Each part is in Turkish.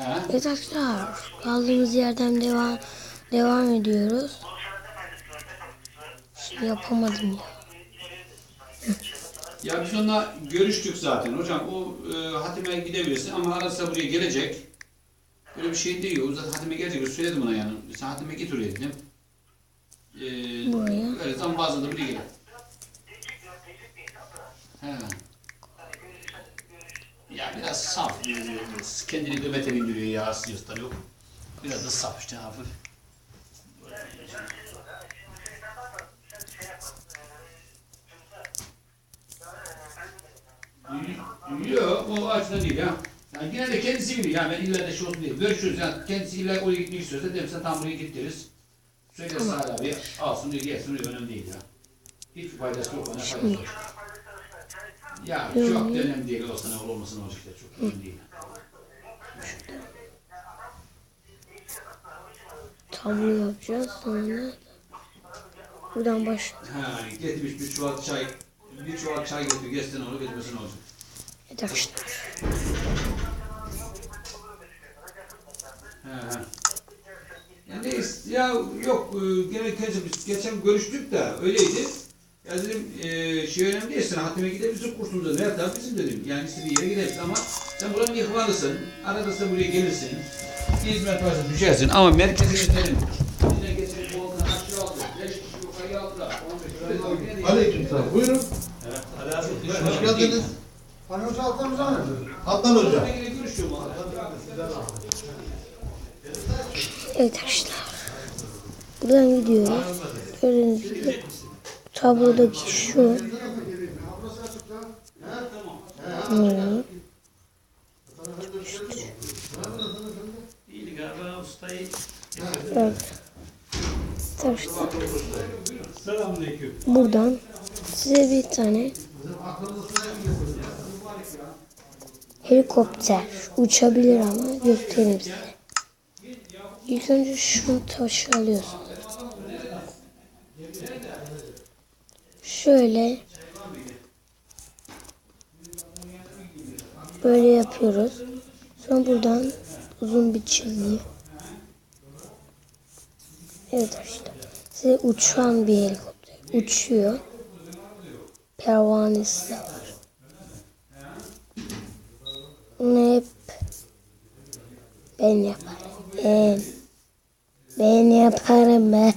Evet arkadaşlar kaldığımız yerden devam devam ediyoruz. Şimdi yapamadım ya. Ya biz onunla görüştük zaten hocam. O e, hatime gidebilirsin ama arası buraya gelecek. Böyle bir şey değil. O zaten hatime gelecek. Söyledim ona yani. Sen hatime git oraya dedim. E, Buraya. Evet zaman bazı da buraya gelir. He. Biraz saf. Kendini göbete bindiriyor ya. Sıyırtları yok. Biraz da saf işte hafif. Yok o açıdan değil ya. Yani yine de kendisi gibi yani ben illa da şey olsun değil. Görüşürüz yani kendisi illa oraya gitmek istiyorsa derim sen tam buraya git deriz. Söyle Salih abi alsın diyor gelsin önemli değil ya. Hiç faydası yok bana faydası yok. Ya çok da önemli değil ne olmasa ne olacak işte çok önemli değil. Tablo yapacağız sonra buradan baş. Ha getirmiş bir çuval çay bir çuval çay getiriyor geçsin onu getirmesin olacak. Evet arkadaşlar. He he. Ya neyse ya yok e, gene geçen, geçen görüştük de öyleydi. Ya dedim e, şey önemli değil sen hatime gidebilirsin kursumuza ne yapar bizim dedim. Yani istediğin yere gidersin ama sen buranın ihvanısın. Arada sen buraya gelirsin. Hizmet varsa düşersin ama. On beş öyle Aleykümselam. Buyurun. Hoş geldiniz. Hani hoca mı? Adnan Hoca. Yine görüşüyorum abi. Evet arkadaşlar. Buradan gidiyoruz. Gördüğünüz gibi tablodaki şu. Galiba ustayı. Evet. Selamünaleyküm. buradan size bir tane helikopter uçabilir ama göstereyim size. İlk önce şunu taşı alıyorsunuz. Şöyle böyle yapıyoruz. Sonra buradan uzun bir çizgi. Evet arkadaşlar. Size uçan bir helikopter. Uçuyor. Pervanesi de var. Bunu hep ben yaparım. Ben. Ben yaparım ben.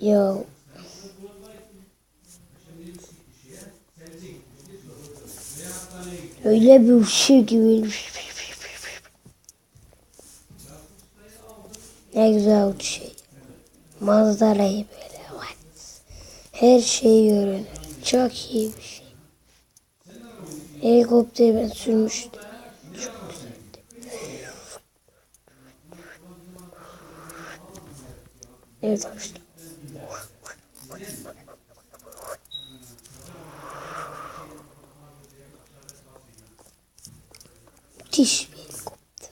Yo. Öyle bir ışığı gibi. Ne güzel uçuyor. Manzarayı böyle. What? Her şey görünür. Çok iyi bir şey. Helikopteri ben sürmüştüm. Çok güzeldi. Evet arkadaşlar. Müthiş bir helikopter.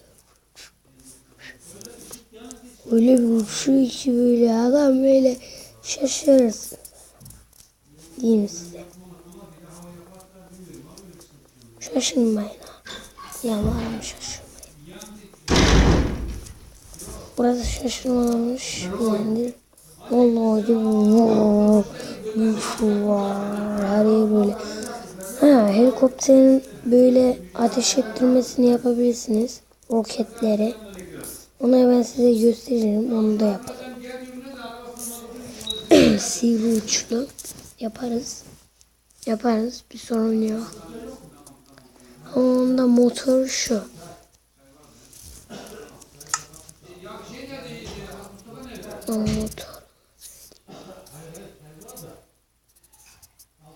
Öyle bir uçuyor ki böyle adam böyle şaşırırsın. Diyeyim size. Şaşırmayın ha. Yalvarırım şaşırmayın. Burada şaşırmamış. Yani Vallahi bu bir şu var. Her yer böyle. Ha, helikopterin böyle ateş ettirmesini yapabilirsiniz. Roketleri. Onu ben size gösteririm. Onu da yapalım. Sivri uçlu yaparız. Yaparız. Bir sorun yok. Onda motor şu. Motor.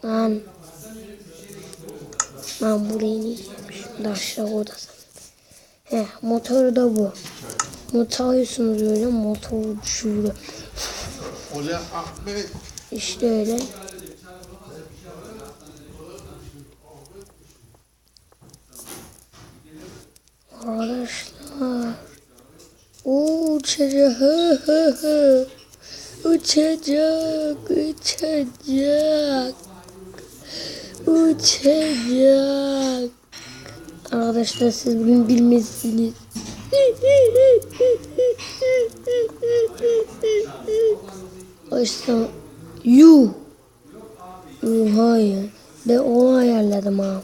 Lan. Lan burayı niye yemiş? Da aşağı odası. He, motoru da bu. Motor alıyorsunuz böyle motor. Hoca Ahmet. İşte öyle. Arkadaşlar. Oo, uçacak. Hı hı hı. Uçacak. Uçacak. Uçacak. Arkadaşlar siz bugün bilmezsiniz. Baştan yu. Oha ya. Ben onu ayarladım ha.